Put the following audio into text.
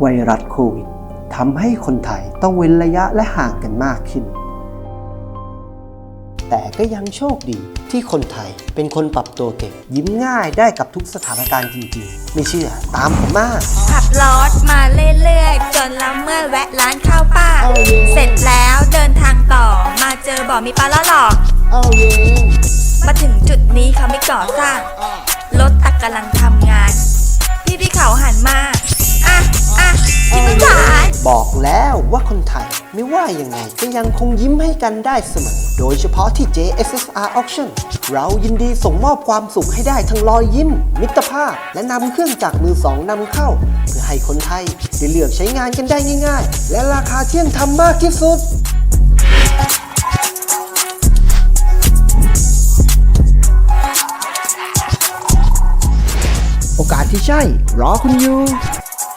ไวรัสโควิดทำให้คนไทยต้องเว้นระยะและห่างกันมากขึ้น แต่ก็ยังโชคดีที่คนไทยเป็นคนปรับตัวเก่งยิ้มง่ายได้กับทุกสถานการณ์จริงๆ ไม่เชื่อตามผมมาขับรถมาเรื่อยๆ จนละเมื่อแวะร้านข้าวป้าเอาเย้เสร็จแล้วเดินทางต่อมาเจอบ่อมีปลาละหลอกเอาเย็นมาถึงจุดนี้เขาไม่ก่อสร้างรถตักกำลังท บอกแล้วว่าคนไทยไม่ว่ายังไงก็ยังคงยิ้มให้กันได้เสมอ โดยเฉพาะที่ JSSR Auction เรายินดีส่งมอบความสุขให้ได้ทั้งรอยยิ้ม มิตรภาพ และนำเครื่องจักรมือสองนำเข้า เพื่อให้คนไทยได้เลือกใช้งานกันได้ง่าย ๆ และราคาเที่ยงธรรมมากที่สุดโอกาสที่ใช่ รอคุณอยู่